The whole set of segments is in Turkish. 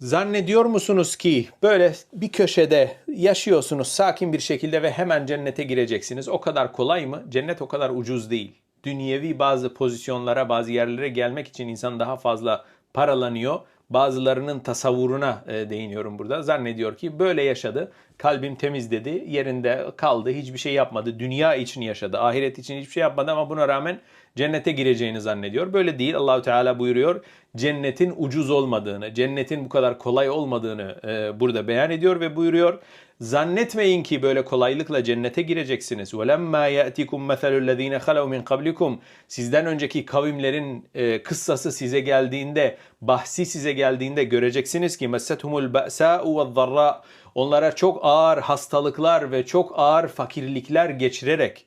Zannediyor musunuz ki böyle bir köşede yaşıyorsunuz sakin bir şekilde ve hemen cennete gireceksiniz? O kadar kolay mı? Cennet o kadar ucuz değil. Dünyevi bazı pozisyonlara, bazı yerlere gelmek için insan daha fazla paralanıyor. Bazılarının tasavvuruna e, değiniyorum burada. Zannediyor ki böyle yaşadı. Kalbim temiz dedi. Yerinde kaldı. Hiçbir şey yapmadı. Dünya için yaşadı. Ahiret için hiçbir şey yapmadı ama buna rağmen cennete gireceğini zannediyor. Böyle değil. Allahu Teala buyuruyor. Cennetin ucuz olmadığını, cennetin bu kadar kolay olmadığını e, burada beyan ediyor ve buyuruyor. Zannetmeyin ki böyle kolaylıkla cennete gireceksiniz. وَلَمَّا يَأْتِكُمْ مَثَلُ الَّذ۪ينَ خَلَوْا مِنْ قَبْلِكُمْ Sizden önceki kavimlerin e, kıssası size geldiğinde, bahsi size geldiğinde göreceksiniz ki مَسَّتْهُمُ الْبَأْسَاءُ وَالضَّرَّاءُ Onlara çok ağır hastalıklar ve çok ağır fakirlikler geçirerek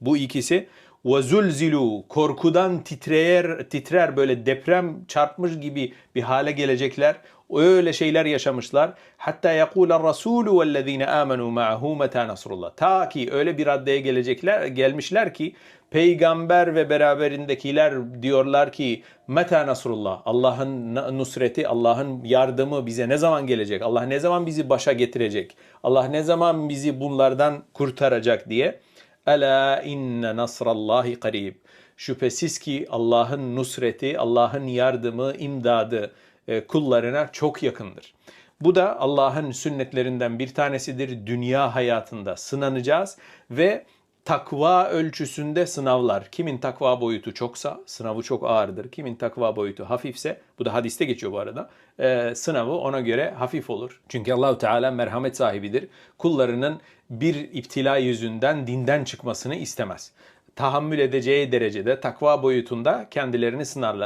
bu ikisi zulzilu korkudan titreyer titrer böyle deprem çarpmış gibi bir hale gelecekler. Öyle şeyler yaşamışlar. Hatta yakular rasulu vellezine amenu ma'hu meta nasrullah. Ta ki öyle bir raddeye gelecekler gelmişler ki peygamber ve beraberindekiler diyorlar ki meta nasrullah. Allah'ın nusreti, Allah'ın yardımı bize ne zaman gelecek? Allah ne zaman bizi başa getirecek? Allah ne zaman bizi bunlardan kurtaracak diye. Ela inne nasrallahi karib. Şüphesiz ki Allah'ın nusreti, Allah'ın yardımı, imdadı e, kullarına çok yakındır. Bu da Allah'ın sünnetlerinden bir tanesidir. Dünya hayatında sınanacağız ve takva ölçüsünde sınavlar. Kimin takva boyutu çoksa sınavı çok ağırdır. Kimin takva boyutu hafifse, bu da hadiste geçiyor bu arada, e, sınavı ona göre hafif olur. Çünkü Allahu Teala merhamet sahibidir. Kullarının bir iptila yüzünden dinden çıkmasını istemez. Tahammül edeceği derecede takva boyutunda kendilerini sınarlar.